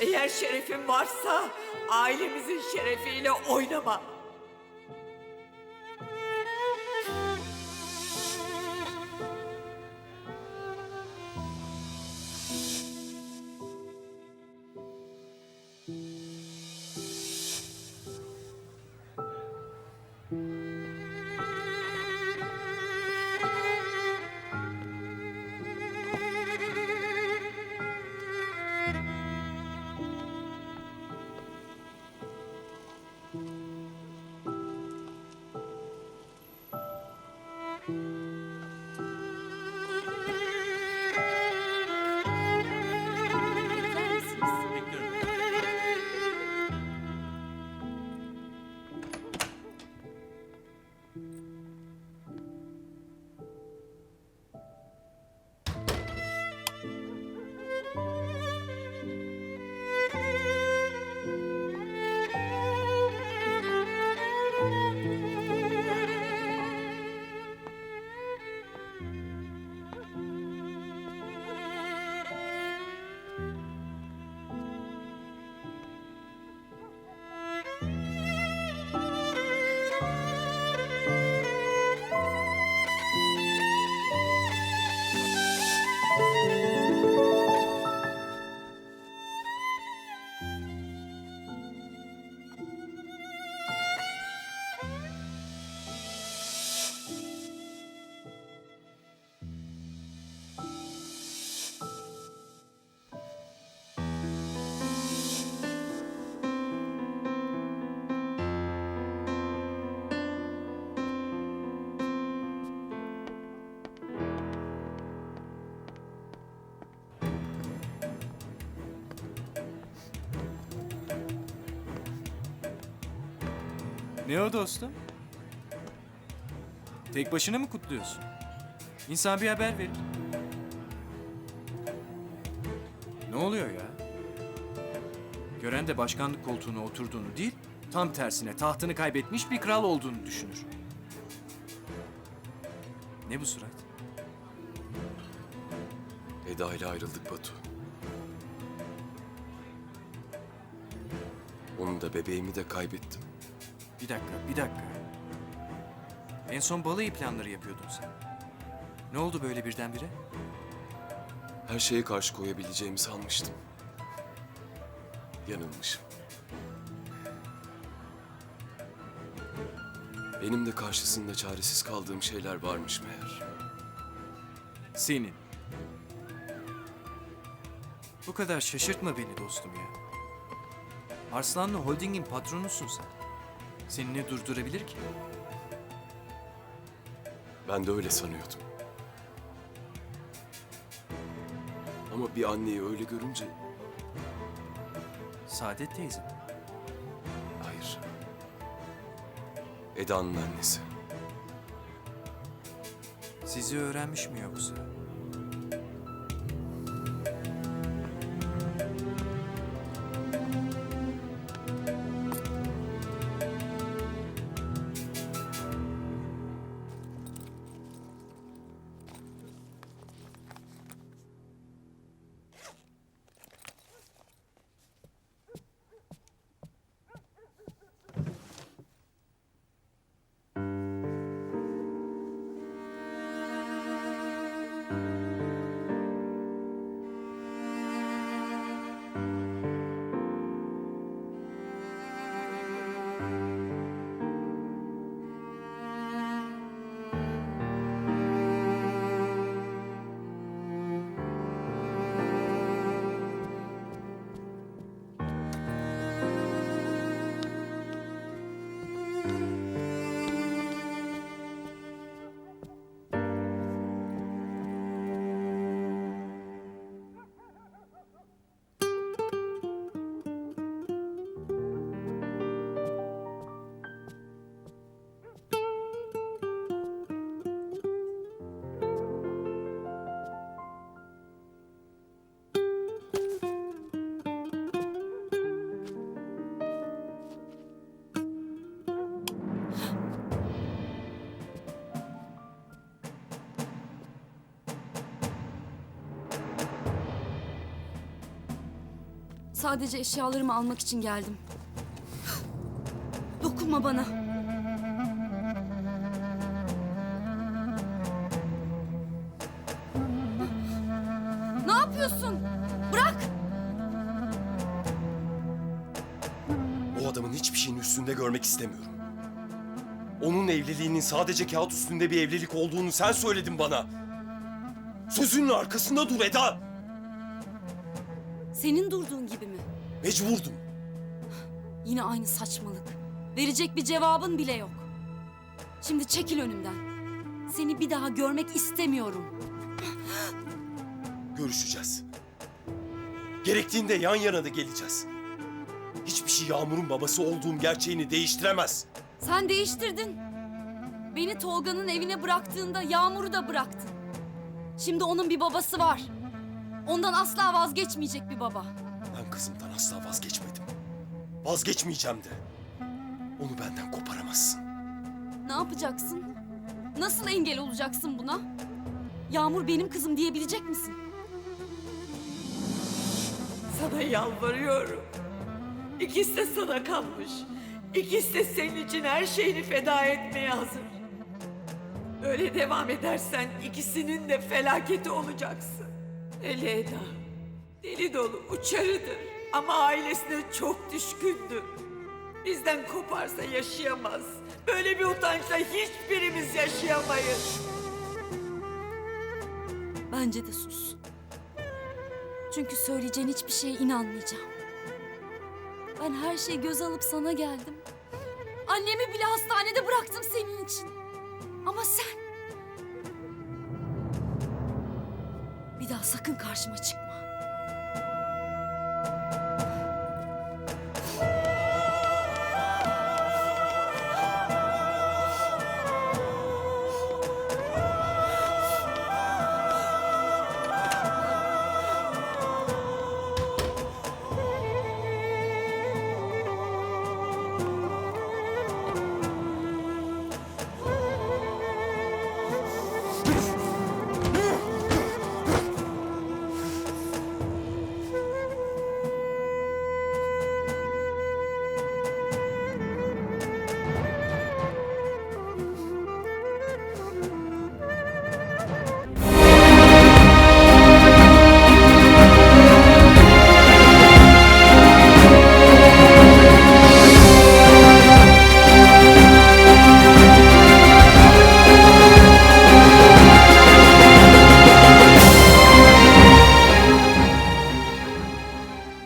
Eğer şerefin varsa ailemizin şerefiyle oynama. Ne o dostum? Tek başına mı kutluyorsun? İnsan bir haber verir. Ne oluyor ya? Gören de başkanlık koltuğuna oturduğunu değil, tam tersine tahtını kaybetmiş bir kral olduğunu düşünür. Ne bu surat? Eda ile ayrıldık Batu. Onun da bebeğimi de kaybettim. Bir dakika, bir dakika. En son balayı planları yapıyordun sen. Ne oldu böyle birdenbire? Her şeye karşı koyabileceğimi sanmıştım. Yanılmışım. Benim de karşısında çaresiz kaldığım şeyler varmış meğer. Senin. Bu kadar şaşırtma beni dostum ya. Arslanlı Holding'in patronusun sen. Seni ne durdurabilir ki? Ben de öyle sanıyordum. Ama bir anneyi öyle görünce Saadet teyze. hayır. Eda'nın annesi. Sizi öğrenmiş mi yoksa? Sadece eşyalarımı almak için geldim. Dokunma bana. Ne yapıyorsun? Bırak! O adamın hiçbir şeyin üstünde görmek istemiyorum. Onun evliliğinin sadece kağıt üstünde bir evlilik olduğunu sen söyledin bana. Sözünün arkasında dur Eda. Senin durduğun gibi mi? Mecburdum. Yine aynı saçmalık. Verecek bir cevabın bile yok. Şimdi çekil önümden. Seni bir daha görmek istemiyorum. Görüşeceğiz. Gerektiğinde yan yana da geleceğiz. Hiçbir şey Yağmur'un babası olduğum gerçeğini değiştiremez. Sen değiştirdin. Beni Tolga'nın evine bıraktığında Yağmur'u da bıraktın. Şimdi onun bir babası var. Ondan asla vazgeçmeyecek bir baba. Ben kızımdan asla vazgeçmedim. Vazgeçmeyeceğim de. Onu benden koparamazsın. Ne yapacaksın? Nasıl engel olacaksın buna? Yağmur benim kızım diyebilecek misin? Sana yalvarıyorum. İkisi de sana kalmış. İkisi de senin için her şeyini feda etmeye hazır. Öyle devam edersen ikisinin de felaketi olacaksın. Eda, deli dolu, uçarıdır. Ama ailesine çok düşkündür. Bizden koparsa yaşayamaz. Böyle bir utançla hiçbirimiz yaşayamayız. Bence de sus. Çünkü söyleyeceğin hiçbir şeye inanmayacağım. Ben her şeyi göze alıp sana geldim. Annemi bile hastanede bıraktım senin için. Ama sen... sakın karşıma çıkma.